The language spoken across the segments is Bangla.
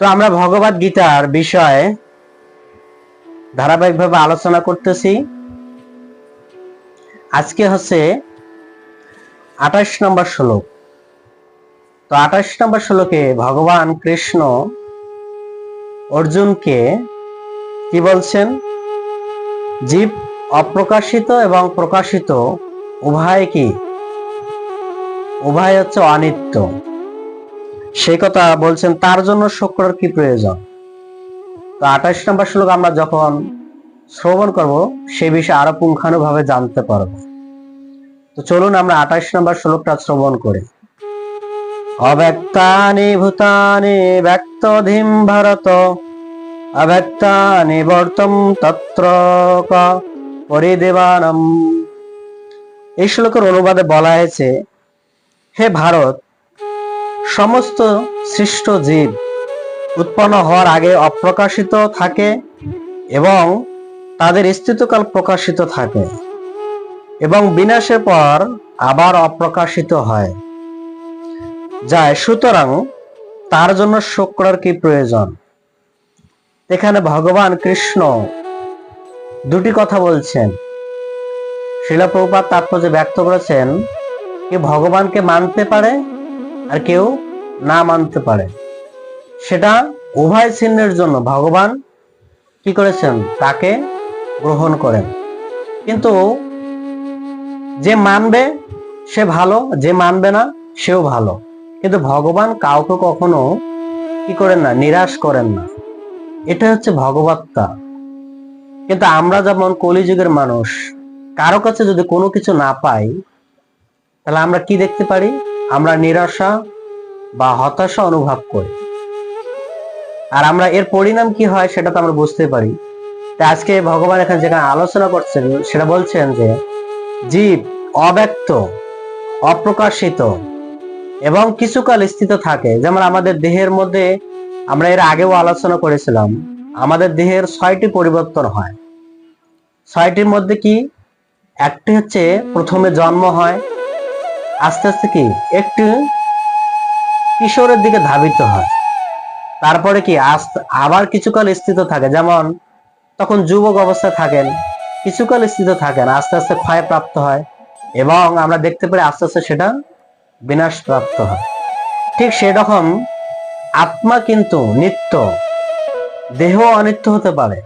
তো আমরা ভগবত গীতার বিষয়ে ধারাবাহিকভাবে আলোচনা করতেছি। আজকে হচ্ছে আঠাশ নম্বর শ্লোক। তো আঠাশ নম্বর শ্লোকে ভগবান কৃষ্ণ অর্জুনকে কি বলছেন? জীব অপ্রকাশিত এবং প্রকাশিত, উভয় কি? উভয় হচ্ছে অনিত্য। সেই কথা বলছেন, তার জন্য শুক্রর কি প্রয়োজন? তো আঠাশ নম্বর শ্লোক আমরা যখন শ্রবণ করব, সে বিষয়ে আরও পুঙ্খানুভাবে জানতে পারব। তো চলুন আমরা আঠাশ নম্বর শ্লোকটা শ্রবণ করি। অব্যক্তানি ভূতানি ব্যক্তধিম ভারত, অব্যক্তানি বর্তম তত্র পরিদেবানম। এই শ্লোকের অনুবাদে বলা হয়েছে, হে ভারত সমস্ত সৃষ্ট জীব উৎপন্ন হওয়ার আগে অপ্রকাশিত থাকে এবং তাদের স্থিতকাল প্রকাশিত থাকে এবং বিনাশের পর আবার অপ্রকাশিত হয়। যায়, সুতরাং তার জন্য শুক্রার কি প্রয়োজন? এখানে ভগবান কৃষ্ণ দুটি কথা বলছেন। শিলা প্রভুপাত তাৎপর্য ব্যক্ত করেছেন কি ভগবানকে মানতে পারে আর কেউ না মানতে পারে। সেটা উভয় চিহ্নের জন্য ভগবান কি করেছেন? তাকে গ্রহণ করেন। কিন্তু যে মানবে, সে ভালো, যে মানবে না, সেও ভালো। কিন্তু ভগবান কাউকে কখনো কি করেন না, নিরাশ করেন না। এটা হচ্ছে ভগবত্তা। কিন্তু আমরা যেমন কলিযুগের মানুষ, কারও কাছে যদি কোনো কিছু না পাই, তাহলে আমরা কি দেখতে পারি? আমরা নিরাশা বা হতাশা অনুভব করি। আর আমরা এর পরিণাম কি হয় সেটা তো আমরা বুঝতে পারি। তা আজকে ভগবান এখানে যেখানে আলোচনা করছেন, সেটা বলছেন যে, জীব অব্যক্ত, অপ্রকাশিত এবং কিছুকাল স্থিত থাকে। যেমন আমাদের দেহের মধ্যে আমরা এর আগেও আলোচনা করেছিলাম, আমাদের দেহের ছয়টি পরিবর্তন হয়। ছয়টির মধ্যে কি? একটি হচ্ছে প্রথমে জন্ম হয় আস্তে আস্তে কি, একটু কিশোরের দিকে ধাবিত হয়। তারপরে কি আবার কিছুকাল স্থিত থাকে। যেমন, তখন যুবক অবস্থায় থাকেন, কিছুকাল স্থিত থাকেন, আস্তে আস্তে ক্ষয় প্রাপ্ত হয় এবং আমরা দেখতে পারি আস্তে আস্তে সেটা বিনাশ প্রাপ্ত হয়। ঠিক সেরকম আত্মা কিন্তু নিত্য। দেহ অনিত্য হতে পারে,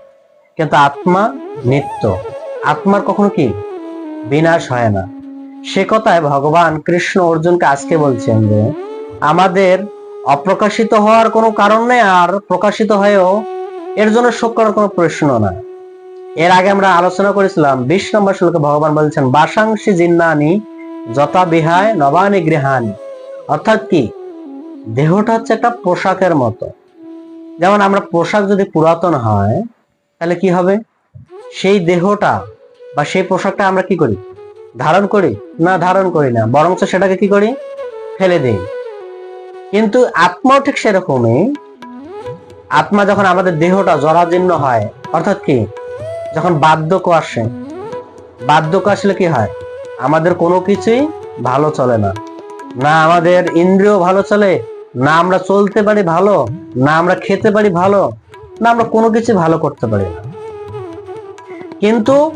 কিন্তু আত্মা নিত্য। আত্মার কখনো কি, বিনাশ হয় না। সে কথায় ভগবান কৃষ্ণ অর্জুনকে আজকে বলছেন যে, আমাদের অপ্রকাশিত হওয়ার কোনো কারণ নেই আর প্রকাশিত হয়েও এর জন্য শোক করার কোনো প্রশ্ন না। এর আগে আমরা আলোচনা করেছিলাম, বিশ নম্বর শ্লোকে ভগবান বলছেন বাসাংশী জিন্নানি যথা বিহায় নবানি গৃহানি অর্থাৎ কি? দেহটা হচ্ছে একটা পোশাকের মতো। যেমন আমরা পোশাক যদি পুরাতন হয়, তাহলে কি হবে? সেই দেহটা বা সেই পোশাকটা আমরা কি করি? ধারণ করি? না, ধারণ করি না। বরঞ্চ সেটাকে কি করি? ফেলে দিই। কিন্তু আত্মাও ঠিক সেরকমই। আত্মা যখন আমাদের দেহটা জরাজীর্ণ হয়, অর্থাৎ কি? যখন বার্ধক্য আসে। বার্ধক্য আসলে কি হয়? আমাদের কোনো কিছুই ভালো চলে না। না আমাদের ইন্দ্রিয় ভালো চলে, না আমরা চলতে পারি ভালো, না আমরা খেতে পারি ভালো, না আমরা কোনো কিছু ভালো করতে পারি না। কিন্তু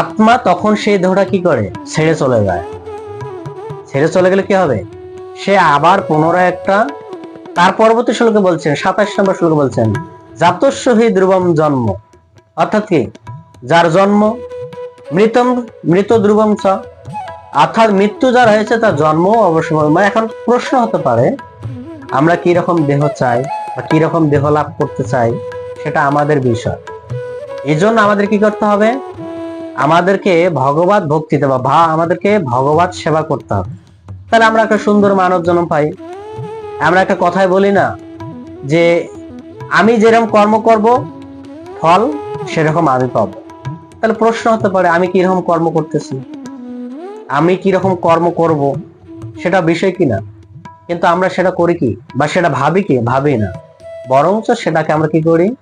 আত্মা তখন সেই দেহটা কি করে? ছেড়ে চলে যায়। ছেড়ে চলে গেলে কি হবে? সে আবার পুনরায় একটা তার পরবর্তী শ্লোকে বলছেন, সাতাশ নম্বর শ্লোকে বলছেন, জাতস্য হি ধ্রুবম জন্ম। অর্থাৎ কি? যার জন্ম মৃতম, মৃত ধ্রুবম চ। অর্থাৎ মৃত্যু যার হয়েছে তার জন্ম অবশ্য মানে এখন প্রশ্ন হতে পারে, আমরা কি রকম দেহ চাই বা কি রকম দেহ লাভ করতে চাই, সেটা আমাদের বিষয়। এই জন্য আমাদের কি করতে হবে? আমাদেরকে ভগবত ভক্তিতে বা ভা আমাদেরকে ভগবত সেবা করতে হবে। তাহলে আমরা একটা সুন্দর মানব জন্ম পাই। আমরা একটা কথাই বলি না যে, আমি যেরকম কর্ম করব, ফল সেরকম আমি পাবো। তাহলে প্রশ্ন হতে পারে, আমি কীরকম কর্ম করতেছি? আমি কীরকম কর্ম করব? সেটা বিষয় কি না? কিন্তু আমরা সেটা করি কি? বা সেটা ভাবি কি? ভাবি না। বরঞ্চ সেটাকে আমরা কি করি?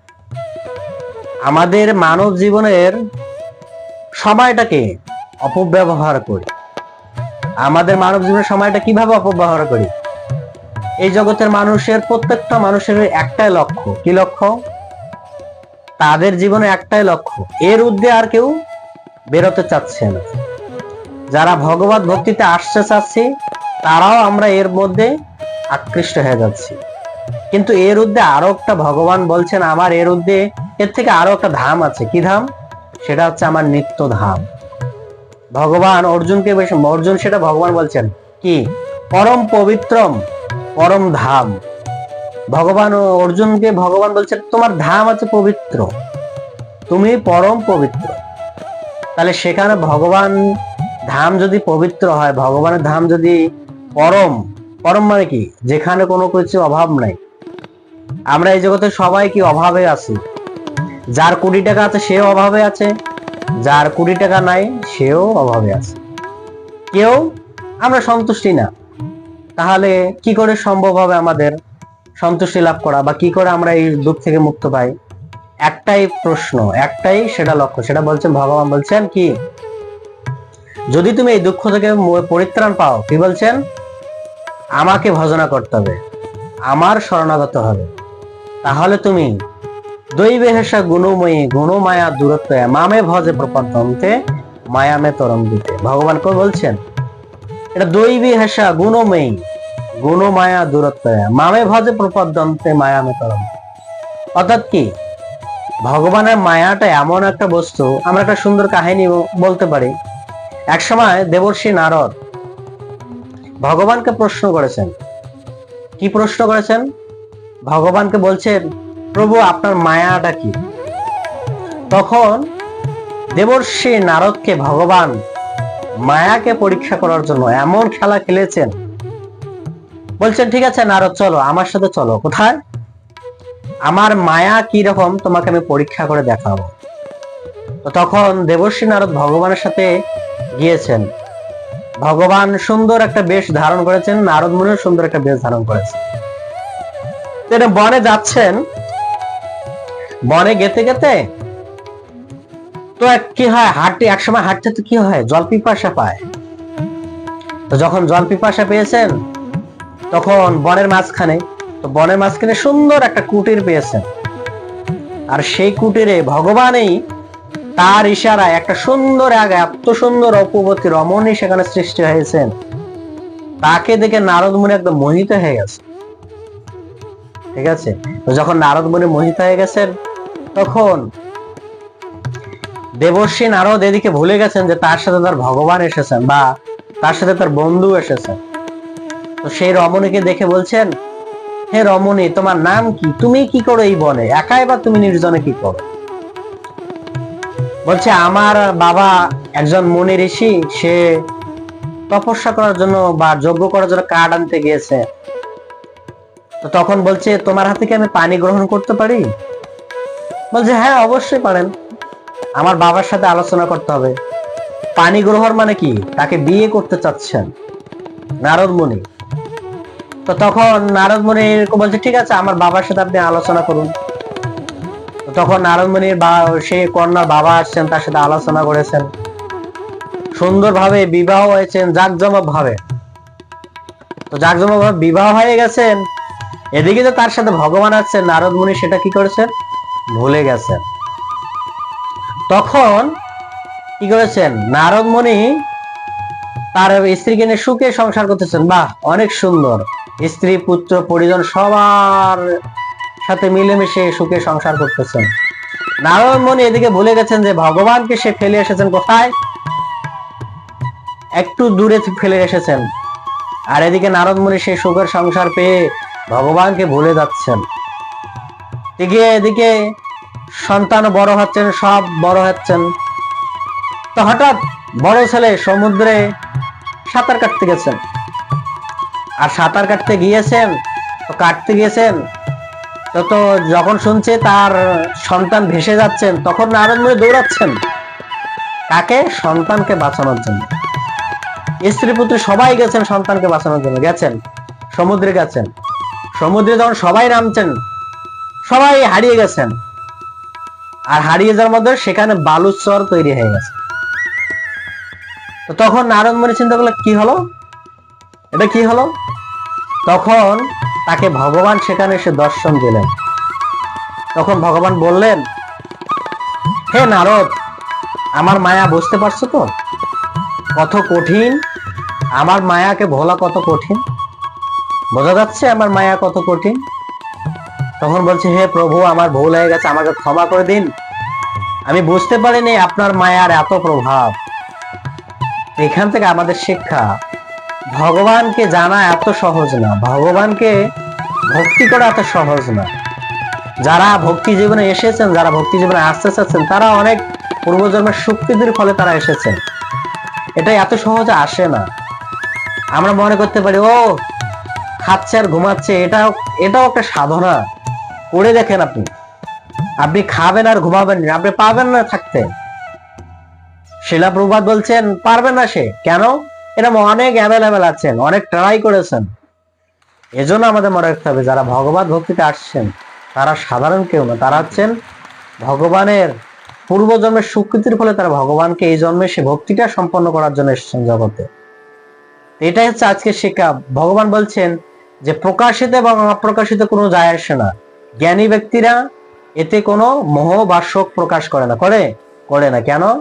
আমাদের মানব জীবনের সময়টাকে অপব্যবহার করি। আমাদের মানব জীবনের সময়টা কীভাবে অপব্যবহার করি? এই জগতের মানুষের, প্রত্যেকটা মানুষের একটাই লক্ষ্য। কি লক্ষ্য? তাদের জীবনে একটাই লক্ষ্য। এর ঊর্ধ্বে আর কেউ বেরোতে চাচ্ছে না। যারা ভগবত ভক্তিতে আসতে চাচ্ছি, তারাও আমরা এর মধ্যে আকৃষ্ট হয়ে যাচ্ছি। কিন্তু এর ঊর্ধ্বে আরও একটা ভগবান বলছেন, আমার এর ঊর্ধ্বে এর থেকে আরও একটা ধাম আছে। কি ধাম? সেটা হচ্ছে আমার নিত্য ধাম। ভগবান অর্জুনকে বেশ, অর্জুন সেটা ভগবান বলছেন, কি? পরম পবিত্রম, পরম ধাম। ভগবান অর্জুনকে ভগবান বলছেন, তোমার ধাম আছে পবিত্র, তুমি পরম পবিত্র। তাহলে সেখানে ভগবান ধাম যদি পবিত্র হয়, ভগবানের ধাম যদি পরম পরম মানে কি? যেখানে কোনো কিছু অভাব নাই। আমরা এই জগতে সবাই কি অভাবে আছি? যার কোটি টাকা আছে, সেও অভাবে আছে। যার কোটি টাকা নাই, সেও অভাবে আছে। কেউ আমরা সন্তুষ্টি না। তাহলে কি করে সম্ভব হবে আমাদের সন্তুষ্টি লাভ করা বা কি করে আমরা এই দুঃখ থেকে মুক্ত পাই? একটাই প্রশ্ন, একটাই সেটা লক্ষ্য। সেটা বলছেন, ভগবান বলছেন কি, যদি তুমি এই দুঃখ থেকে পরিত্রাণ পাও, কি বলছেন? আমাকে ভজনা করতে হবে। আমার শরণাগত হবে। তাহলে তুমি দৈবে হেসা গুণময়ী গুণমায়া দূরত্ব মামে ভজে প্রপদ্যন্তে মায়ামে তরম দিতে ভগবান কে বলছেন, এটা দৈবী হেসা গুণময়ী গুণমায়া দূরত্ব মামে ভজে প্রপদ্যন্তে মায়ামে তরম অর্থাৎ কি? ভগবানের মায়াটা এমন একটা বস্তু, আমরা একটা সুন্দর কাহিনী বলতে পারি। একসময় দেবর্ষী নারদ ভগবানকে প্রশ্ন করেছেন। কি প্রশ্ন করেছেন? ভগবানকে বলছেন প্রভু, আপনার মায়াটা কি? তখন দেবর্ষী নারদকে, ভগবান, মায়াকে পরীক্ষা করার জন্য এমন খেলা খেলেছেন। বলছেন, ঠিক আছে নারদ, চলো, আমার সাথে চলো, কোথায়? আমার মায়া কি রকম, তোমাকে আমি পরীক্ষা করে দেখাবো। তো তখন দেবর্ষী নারদ ভগবানের সাথে গিয়েছেন। ভগবান সুন্দর একটা বেশ ধারণ করেছেন, নারদ মুনিও সুন্দর একটা বেশ ধারণ করেছেন। তো এটা বনে যাচ্ছেন বনে গেতে গেতে? তো কি হয়, হাঁটতে একসময় হাঁটতে তো কি হয়? জল পিপাসা পায়। তো যখন জল পিপাসা পেয়েছেন, তখন বনের মাঝখানে, তো বনের মাঝখানে সুন্দর একটা কুটির পেয়েছেন। আর সেই কুটিরে ভগবানই তার ইশারায় একটা সুন্দর এক এত সুন্দর অপবতী রমণী সেখানে সৃষ্টি হয়েছেন। তাকে দেখে নারদ মুনি একদম মোহিত হয়ে গেছে। ঠিক আছে? যখন নারদ মুনি মোহিত হয়ে গেছেন তখন দেবর্ষী নারদ এদিকে ভুলে গেছেন যে তার সাথে তার ভগবান এসেছেন বা তার সাথে তার বন্ধু এসেছেন। তো সেই রমণীকে দেখে বলছেন, হে রমণী, তোমার নাম কি? তুমি কি করো এই বনে? একাই বা তুমি নির্জনে কি করো? বলছে, আমার বাবা একজন মুনি ঋষি, সে তপস্যা করার জন্য বা যজ্ঞ করার জন্য কাঠ আনতে গিয়েছে। তো তখন বলছে, তোমার হাতে কি আমি পানি গ্রহণ করতে পারি? বলছে হ্যাঁ অবশ্যই পারেন। আমার বাবার সাথে আলোচনা করতে হবে। পানি গ্রহণ মানে কি? তাকে বিয়ে করতে চাচ্ছেন নারদ মুনি। তো তখন নারদ মুনি বলছে, ঠিক আছে, আমার বাবার সাথে আপনি আলোচনা করুন। তখন নারদ মুনির বা সেই কন্যার বাবা আসছেন, তার সাথে আলোচনা করেছেন। সুন্দরভাবে বিবাহ হয়েছেন জাকজমক ভাবে তো জাকজমক ভাবে বিবাহ হয়ে গেছেন। এদিকে তো তার সাথে ভগবান আছেন নারদ মুনি সেটা কি করেছেন? ভুলে গেছেন। তখন কি করেছেন? নারদ মুনি তার স্ত্রীকে নিয়ে সুখে সংসার করতেছেন। বাহ, অনেক সুন্দর। স্ত্রী, পুত্র, পরিজন সবার সাথে মিলেমিশে সুখে সংসার করতেছেন। নারায়ণ মনি এদিকে ভুলে গেছেন যে ভগবানকে সে ফেলে এসেছেন কোথায়? একটু দূরে ফেলে এসেছেন। আর এদিকে নারদ মুনি সেই সুখের সংসার পেয়ে ভগবানকে ভুলে যাচ্ছেন। এদিকে এদিকে সন্তান বড় হচ্ছেন, সব বড় হচ্ছেন। তো হঠাৎ বড় ছেলে সমুদ্রে সাঁতার কাটতে গেছেন। আর সাঁতার কাটতে গিয়েছেন, তো কাটতে গিয়েছেন তো তো যখন শুনছে তার সন্তান ভেসে যাচ্ছেন, তখন নারদ মুনি দৌড়াচ্ছেন। কাকে? সন্তানকে বাঁচানোর জন্য। স্ত্রী, পুত্র সবাই গেছেন সন্তানকে বাঁচানোর জন্য। গেছেন, সমুদ্রে গেছেন। সমুদ্রে যখন সবাই নামছেন সবাই হারিয়ে গেছেন। আর হারিয়ে যাওয়ার মধ্যে সেখানে বালুচর তৈরি হয়ে গেছে। তো তখন নারদ মুনি চিন্তা করল, কি হলো? এটা কি হলো? তখন তাকে ভগবান সেখানে এসে দর্শন দিলেন। তখন ভগবান বললেন, হে নারদ, আমার মায়া বুঝতে পারছ তো? কত কঠিন, আমার মায়াকে ভোলা কত কঠিন? বোঝা যাচ্ছে আমার মায়া কত কঠিন? তখন বলছে, হে প্রভু, আমার ভুল হয়ে গেছে, আমাকে ক্ষমা করে দিন। আমি বুঝতে পারিনি আপনার মায়ার এত প্রভাব। এখান থেকে আমাদের শিক্ষা, ভগবানকে জানা এত সহজ না, ভগবানকে ভক্তি করা এত সহজ না। যারা ভক্তি জীবনে এসেছেন, যারা ভক্তি জীবনে আসতে চাচ্ছেন, তারা অনেক পূর্বজন্মের শক্তিদের ফলে তারা এসেছেন। এটা এত সহজে আসে না। আমরা মনে করতে পারি, ও, খাচ্ছে আর ঘুমাচ্ছে, এটাও এটাও একটা সাধনা। করে দেখেন আপনি। আপনি খাবেন আর ঘুমাবেন না, আপনি পাবেন না থাকতে। শিলা প্রভাত বলছেন পারবে না সে। কেন? এরকম অনেক অ্যাভেলেবেল আছেন অনেক ট্রাই করেছেন। এজন্য আমাদের মনে রাখতে হবে যারা ভগবত ভক্তিতে আসছেন তারা সাধারণ কেউ না। তারা হচ্ছেন ভগবানের পূর্বজন্মের স্বীকৃতির ফলে তারা ভগবানকে এই জন্মে সে ভক্তিটা সম্পন্ন করার জন্য এসেছেন জগতে। এটাই হচ্ছে আজকে শিক্ষা। ভগবান বলছেন যে প্রকাশিত এবং অপ্রকাশিত কোনো যায় আসে না। জ্ঞানী ব্যক্তিরা এতে কোনো মোহ বা শোক প্রকাশ করে না। করে? করে না। কেন?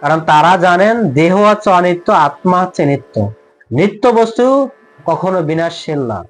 কারণ তারা জানেন দেহ হচ্ছে অনিত্য, আত্মা হচ্ছে নিত্য। নিত্য বস্তু কখনো বিনাশশীল না।